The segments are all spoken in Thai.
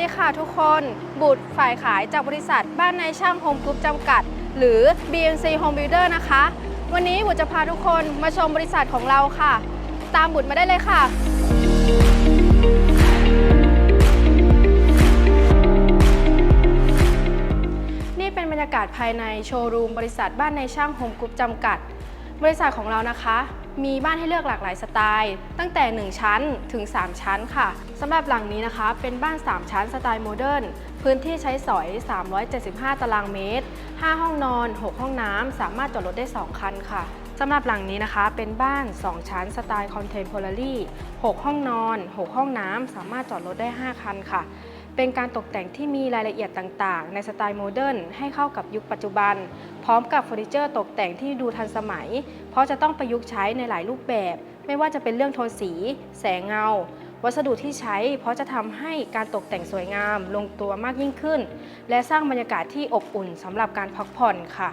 ลบุตรฝ่ายขายจากบริษัทบ้านนายช่างโฮมกรุ๊ปจำกัด หรือ BNC Home Builder นะคะ วันนี้บุตรจะพาทุกคนมาชมบริษัทของเราค่ะ ตามบุตรมาได้เลยค่ะ นี่เป็นบรรยากาศภายในโชว์รูมบริษัทบ้านในช่างโฮมกรุ๊ปจำกัด บริษัทของเรานะคะ มีบ้านให้เลือกหลากหลายสไตล์ ตั้งแต่ 1 ชั้นถึง 3 ชั้นค่ะสำหรับหลังนี้นะคะ เป็นบ้าน 3 ชั้นสไตล์โมเดิร์นพื้นที่ใช้สอย 375 ตารางเมตร 5 ห้องนอน 6 ห้องน้ำ สามารถจอดรถได้ 2 คันค่ะสำหรับหลังนี้นะคะ เป็นบ้าน 2 ชั้นสไตล์คอนเทมพอร์รี่6ห้องนอน 6 ห้องน้ำ สามารถจอดรถได้ 5 คันค่ะ เป็นการตกแต่งที่มีรายละเอียดต่างๆ ในสไตล์โมเดิร์นให้เข้ากับยุคปัจจุบัน พร้อมกับเฟอร์นิเจอร์ตกแต่งที่ดูทันสมัย เพราะจะต้องประยุกต์ใช้ในหลายรูปแบบ ไม่ว่าจะเป็นเรื่องโทนสี แสงเงา วัสดุที่ใช้ เพราะจะทำให้การตกแต่งสวยงาม ลงตัวมากยิ่งขึ้น และสร้างบรรยากาศที่อบอุ่นสำหรับการพักผ่อนค่ะ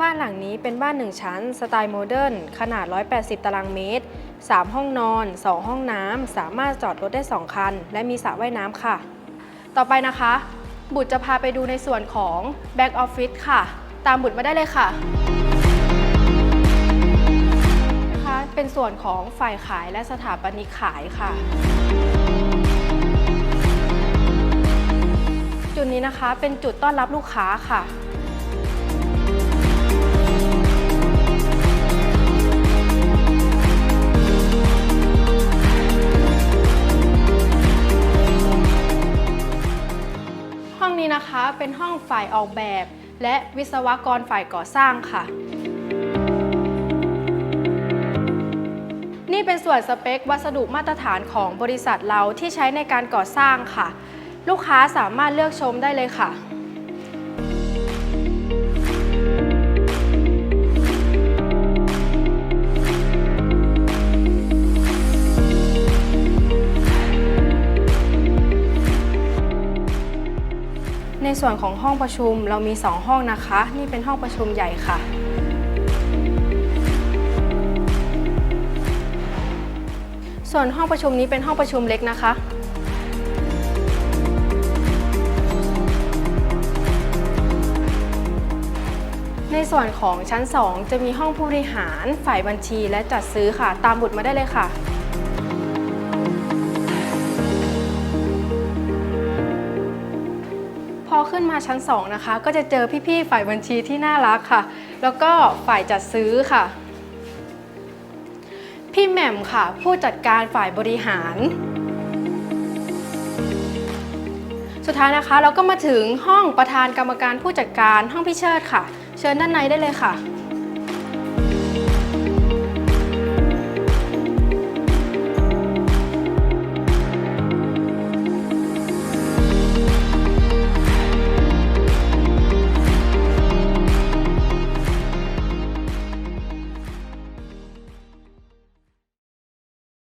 บ้านหลังนี้เป็นบ้านหนึ่งชั้นสไตล์โมเดิร์นขนาด 180 ตารางเมตร 3 ห้องนอน 2 ห้องน้ำสามารถจอดรถได้ 2 คัน และมีสระว่ายน้ำค่ะ ต่อไปนะคะ บุตรจะพาไปดูในส่วนของ Back Office ค่ะ ตามบุตรมาได้เลยค่ะนะคะเป็นส่วนของฝ่ายขายและสถาปนิกขายค่ะ จุดนี้นะคะเป็นจุดต้อนรับลูกค้าค่ะ นะคะ เป็นห้องฝ่ายออกแบบ และวิศวกรฝ่ายก่อสร้างค่ะ นี่เป็นส่วนสเปควัสดุมาตรฐานของบริษัทเราที่ใช้ในการก่อสร้างค่ะ ลูกค้าสามารถเลือกชมได้เลยค่ะ ส่วนของห้องประชุมเรามี 2 ห้องนะคะ นี่เป็นห้องประชุมใหญ่ค่ะ ส่วนห้องประชุมนี้เป็นห้องประชุมเล็กนะคะ ในส่วนของชั้น 2 จะมีห้องผู้บริหาร ฝ่ายบัญชีและจัดซื้อค่ะ ตามบุตรมาได้เลยค่ะ อขึ้นมาชั้น 2 นะคะ ก็จะเจอพี่ๆฝ่ายบัญชีที่น่ารักค่ะ แล้วก็ฝ่ายจัดซื้อค่ะ พี่แหม่มค่ะ ผู้จัดการฝ่ายบริหาร สุดท้ายนะคะเราก็มาถึงห้องประธานกรรมการผู้จัดการห้องพี่เชิดค่ะ เชิญด้านในได้เลยค่ะ